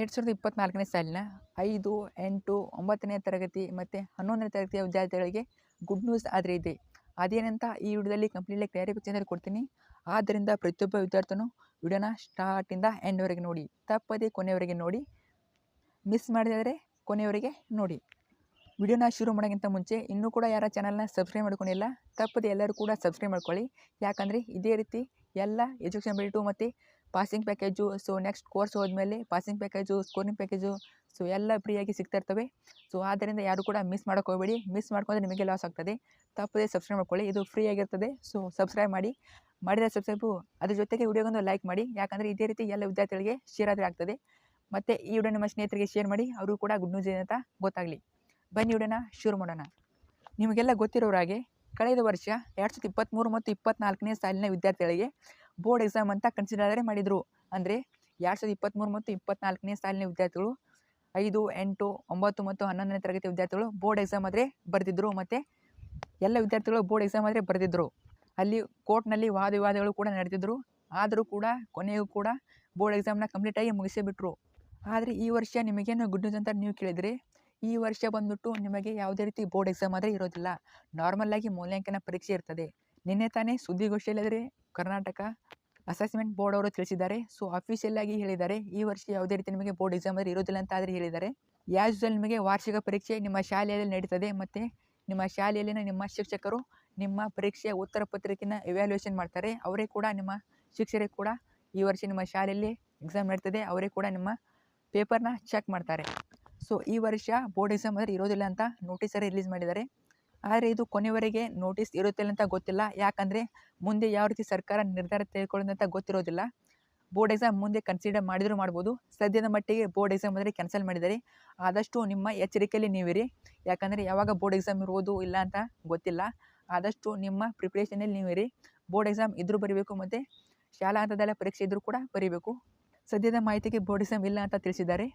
ಎರಡು ಸಾವಿರದ ಇಪ್ಪತ್ತ್ನಾಲ್ಕನೇ ಸಾಲಿನ ಐದು, ಎಂಟು, ಒಂಬತ್ತನೇ ತರಗತಿ ಮತ್ತು ಹನ್ನೊಂದನೇ ತರಗತಿಯ ವಿದ್ಯಾರ್ಥಿಗಳಿಗೆ ಗುಡ್ ನ್ಯೂಸ್ ಆದರೆ ಇದೆ. ಅದೇನಂತ ಈ ವಿಡಿಯೋದಲ್ಲಿ ಕಂಪ್ಲೀಟ್ಲಿ ಕ್ಲಾರಿಫಿಕೇಶನ್ ಕೊಡ್ತೀನಿ. ಆದ್ದರಿಂದ ಪ್ರತಿಯೊಬ್ಬ ವಿದ್ಯಾರ್ಥಿನೂ ವಿಡಿಯೋನ ಸ್ಟಾರ್ಟಿಂದ ಎಂಡ್ವರೆಗೆ ನೋಡಿ. ತಪ್ಪದೇ ಕೊನೆಯವರೆಗೆ ನೋಡಿ. ಮಿಸ್ ಮಾಡಿದರೆ ಕೊನೆಯವರೆಗೆ ನೋಡಿ. ವಿಡಿಯೋನ ಶುರು ಮಾಡೋಕ್ಕಿಂತ ಮುಂಚೆ ಇನ್ನೂ ಕೂಡ ಯಾರ ಚಾನಲ್ನ ಸಬ್ಸ್ಕ್ರೈಬ್ ಮಾಡ್ಕೊಂಡಿಲ್ಲ, ತಪ್ಪದೆ ಎಲ್ಲರೂ ಕೂಡ ಸಬ್ಸ್ಕ್ರೈಬ್ ಮಾಡ್ಕೊಳ್ಳಿ. ಯಾಕಂದರೆ ಇದೇ ರೀತಿ ಎಲ್ಲ ಎಜುಕೇಷನ್ ಬಿಲ್ಟು ಮತ್ತು passing package, so next course ಹೋದ್ಮೇಲೆ passing package, scoring package, so ಎಲ್ಲ ಫ್ರೀಯಾಗಿ ಸಿಗ್ತಾ ಇರ್ತವೆ. ಸೊ ಆದ್ದರಿಂದ ಯಾರು ಕೂಡ ಮಿಸ್ ಮಾಡ್ಕೋಬೇಡಿ ಮಿಸ್ ಮಾಡ್ಕೊಂಡ್ರೆ ನಿಮಗೆ ಲಾಸ್ ಆಗ್ತದೆ. ತಪ್ಪದೆ ಸಬ್ಸ್ಕ್ರೈಬ್ ಮಾಡ್ಕೊಳ್ಳಿ. ಇದು ಫ್ರೀ ಆಗಿರ್ತದೆ ಸೊ ಸಬ್ಸ್ಕ್ರೈಬ್ ಮಾಡಿ. ಮಾಡಿದ ಸಬ್ಸ್ಕ್ರೈಬು ಅದ್ರ ಜೊತೆಗೆ ವಿಡಿಯೋಗೊಂದು ಲೈಕ್ ಮಾಡಿ. ಯಾಕಂದರೆ ಇದೇ ರೀತಿ ಎಲ್ಲ ವಿದ್ಯಾರ್ಥಿಗಳಿಗೆ ಶೇರ್ ಆದರೆ ಆಗ್ತದೆ. ಮತ್ತು ಈ ವಿಡಿಯೋ ನಿಮ್ಮ ಸ್ನೇಹಿತರಿಗೆ ಶೇರ್ ಮಾಡಿ. ಅವರು ಕೂಡ ಗುಡ್ ನ್ಯೂಸ್ ಇದೆ ಅಂತ ಗೊತ್ತಾಗಲಿ. ಬನ್ನಿ ವಿಡಿಯೋನ ಶುರು ಮಾಡೋಣ. ನಿಮಗೆಲ್ಲ ಗೊತ್ತಿರೋರಾಗೆ ಕಳೆದ ವರ್ಷ ಎರಡು ಸಾವಿರದ ಇಪ್ಪತ್ತ್ಮೂರು ಮತ್ತು ಇಪ್ಪತ್ತ್ನಾಲ್ಕನೇ ಸಾಲಿನ ವಿದ್ಯಾರ್ಥಿಗಳಿಗೆ ಬೋರ್ಡ್ ಎಕ್ಸಾಮ್ ಅಂತ ಕನ್ಸಿಡರ್ ಮಾಡಿದರು. ಅಂದರೆ ಎರಡು ಸಾವಿರದ ಇಪ್ಪತ್ತ್ಮೂರು ಮತ್ತು ಇಪ್ಪತ್ತ್ನಾಲ್ಕನೇ ಸಾಲಿನ ವಿದ್ಯಾರ್ಥಿಗಳು, ಐದು, ಎಂಟು, ಒಂಬತ್ತು ಮತ್ತು ಹನ್ನೊಂದನೇ ತರಗತಿ ವಿದ್ಯಾರ್ಥಿಗಳು ಬೋರ್ಡ್ ಎಕ್ಸಾಮ್ ಆದರೆ ಬರೆದಿದ್ದರು ಮತ್ತು ಎಲ್ಲ ವಿದ್ಯಾರ್ಥಿಗಳು ಬೋರ್ಡ್ ಎಕ್ಸಾಮ್ ಆದರೆ ಬರೆದಿದ್ದರು ಅಲ್ಲಿ ಕೋರ್ಟ್ನಲ್ಲಿ ವಾದ ವಿವಾದಗಳು ಕೂಡ ನಡೆದಿದ್ದರು ಆದರೂ ಕೂಡ ಕೊನೆಗೂ ಕೂಡ ಬೋರ್ಡ್ ಎಕ್ಸಾಮ್ನ ಕಂಪ್ಲೀಟಾಗಿ ಮುಗಿಸಿಬಿಟ್ರು ಆದರೆ ಈ ವರ್ಷ ನಿಮಗೇನು ಗುಡ್ ನ್ಯೂಸ್ ಅಂತ ನೀವು ಕೇಳಿದರೆ, ಈ ವರ್ಷ ಬಂದ್ಬಿಟ್ಟು ನಿಮಗೆ ಯಾವುದೇ ರೀತಿ ಬೋರ್ಡ್ ಎಕ್ಸಾಮ್ ಆದರೆ ಇರೋದಿಲ್ಲ. ನಾರ್ಮಲ್ಲಾಗಿ ಮೌಲ್ಯಾಂಕನ ಪರೀಕ್ಷೆ ಇರ್ತದೆ. ನಿನ್ನೆ ತಾನೇ ಸುದ್ದಿಗೋಷ್ಠಿಯಲ್ಲಿದ್ದರೆ ಕರ್ನಾಟಕ ಅಸೆಸ್ಮೆಂಟ್ ಬೋರ್ಡ್ ಅವರು ತಿಳಿಸಿದ್ದಾರೆ. ಸೊ ಅಫಿಷಿಯಲ್ ಆಗಿ ಹೇಳಿದ್ದಾರೆ. ಈ ವರ್ಷ ಯಾವುದೇ ರೀತಿ ನಿಮಗೆ ಬೋರ್ಡ್ ಎಕ್ಸಾಮ್ ಆದರೆ ಇರೋದಿಲ್ಲ ಅಂತ ಆದರೆ ಹೇಳಿದ್ದಾರೆ. ಯೂಸ್ವಲ್ ನಿಮಗೆ ವಾರ್ಷಿಕ ಪರೀಕ್ಷೆ ನಿಮ್ಮ ಶಾಲೆಯಲ್ಲಿ ನಡೀತದೆ ಮತ್ತು ನಿಮ್ಮ ಶಾಲೆಯಲ್ಲಿನ ನಿಮ್ಮ ಶಿಕ್ಷಕರು ನಿಮ್ಮ ಪರೀಕ್ಷೆಯ ಉತ್ತರ ಪತ್ರಿಕೆನ ಇವ್ಯಾಲ್ಯೂಯೇಷನ್ ಮಾಡ್ತಾರೆ. ಅವರೇ ಕೂಡ ನಿಮ್ಮ ಶಿಕ್ಷಕರೇ ಕೂಡ ಈ ವರ್ಷ ನಿಮ್ಮ ಶಾಲೆಯಲ್ಲಿ ಎಕ್ಸಾಮ್ ನಡೀತದೆ. ಅವರೇ ಕೂಡ ನಿಮ್ಮ ಪೇಪರ್ನ ಚೆಕ್ ಮಾಡ್ತಾರೆ. ಸೊ ಈ ವರ್ಷ ಬೋರ್ಡ್ ಎಕ್ಸಾಮ್ ಅಂದರೆ ಇರೋದಿಲ್ಲ ಅಂತ ನೋಟಿಸರೇ ರಿಲೀಸ್ ಮಾಡಿದ್ದಾರೆ. ಆದರೆ ಇದು ಕೊನೆವರೆಗೆ ನೋಟಿಸ್ ಇರುತ್ತಿಲ್ಲ ಅಂತ ಗೊತ್ತಿಲ್ಲ. ಯಾಕಂದರೆ ಮುಂದೆ ಯಾವ ರೀತಿ ಸರ್ಕಾರ ನಿರ್ಧಾರ ತೆಗೆದುಕೊಳ್ಳೋದು ಅಂತ ಗೊತ್ತಿರೋದಿಲ್ಲ. ಬೋರ್ಡ್ ಎಕ್ಸಾಮ್ ಮುಂದೆ ಕನ್ಸಿಡರ್ ಮಾಡಿದರೂ ಮಾಡ್ಬೋದು. ಸದ್ಯದ ಮಟ್ಟಿಗೆ ಬೋರ್ಡ್ ಎಕ್ಸಾಮ್ ಅಂದರೆ ಕ್ಯಾನ್ಸಲ್ ಮಾಡಿದ್ದಾರೆ. ಆದಷ್ಟು ನಿಮ್ಮ ಎಚ್ಚರಿಕೆಯಲ್ಲಿ ನೀವಿರಿ. ಯಾಕಂದರೆ ಯಾವಾಗ ಬೋರ್ಡ್ ಎಕ್ಸಾಮ್ ಇರುವುದು ಇಲ್ಲ ಅಂತ ಗೊತ್ತಿಲ್ಲ. ಆದಷ್ಟು ನಿಮ್ಮ ಪ್ರಿಪ್ರೇಷನಲ್ಲಿ ನೀವಿರಿ. ಬೋರ್ಡ್ ಎಕ್ಸಾಮ್ ಇದ್ದರೂ ಬರೀಬೇಕು ಮತ್ತು ಶಾಲಾ ಹಂತದಲ್ಲ ಪರೀಕ್ಷೆ ಇದ್ದರೂ ಕೂಡ ಬರೀಬೇಕು. ಸದ್ಯದ ಮಾಹಿತಿಗೆ ಬೋರ್ಡ್ ಎಕ್ಸಾಮ್ ಇಲ್ಲ ಅಂತ ತಿಳಿಸಿದ್ದಾರೆ.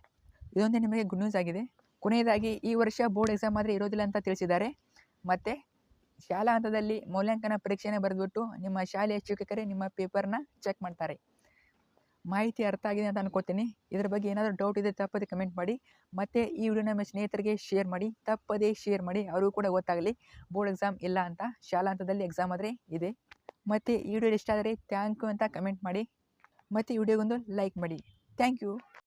ಇದೊಂದೇ ನಿಮಗೆ ಗುಡ್ ನ್ಯೂಸ್ ಆಗಿದೆ. ಕೊನೆಯದಾಗಿ ಈ ವರ್ಷ ಬೋರ್ಡ್ ಎಕ್ಸಾಮ್ ಆದರೆ ಇರೋದಿಲ್ಲ ಅಂತ ತಿಳಿಸಿದ್ದಾರೆ. ಮತ್ತು ಶಾಲಾ ಹಂತದಲ್ಲಿ ಮೌಲ್ಯಾಂಕನ ಪರೀಕ್ಷೆನೇ ಬರೆದ್ಬಿಟ್ಟು ನಿಮ್ಮ ಶಾಲೆಯ ಶಿಕ್ಷಕರೇ ನಿಮ್ಮ ಪೇಪರ್ನ ಚೆಕ್ ಮಾಡ್ತಾರೆ. ಮಾಹಿತಿ ಅರ್ಥ ಆಗಿದೆ ಅಂತ ಅನ್ಕೋತೀನಿ ಇದ್ರ ಬಗ್ಗೆ ಏನಾದರೂ ಡೌಟ್ ಇದೆ ತಪ್ಪದೆ ಕಮೆಂಟ್ ಮಾಡಿ. ಮತ್ತು ಈ ವಿಡಿಯೋ ನಮ್ಮ ಸ್ನೇಹಿತರಿಗೆ ಶೇರ್ ಮಾಡಿ. ತಪ್ಪದೇ ಶೇರ್ ಮಾಡಿ. ಅವ್ರಿಗೂ ಕೂಡ ಗೊತ್ತಾಗಲಿ. ಬೋರ್ಡ್ ಎಕ್ಸಾಮ್ ಇಲ್ಲ ಅಂತ. ಶಾಲಾ ಹಂತದಲ್ಲಿ ಎಕ್ಸಾಮ್ ಆದರೆ ಇದೆ. ಮತ್ತು ಈ ವಿಡಿಯೋ ಇಷ್ಟ ಆದರೆ ಥ್ಯಾಂಕ್ ಯು ಅಂತ ಕಮೆಂಟ್ ಮಾಡಿ. ಮತ್ತು ಈ ವಿಡಿಯೋಗೊಂದು ಲೈಕ್ ಮಾಡಿ. Thank you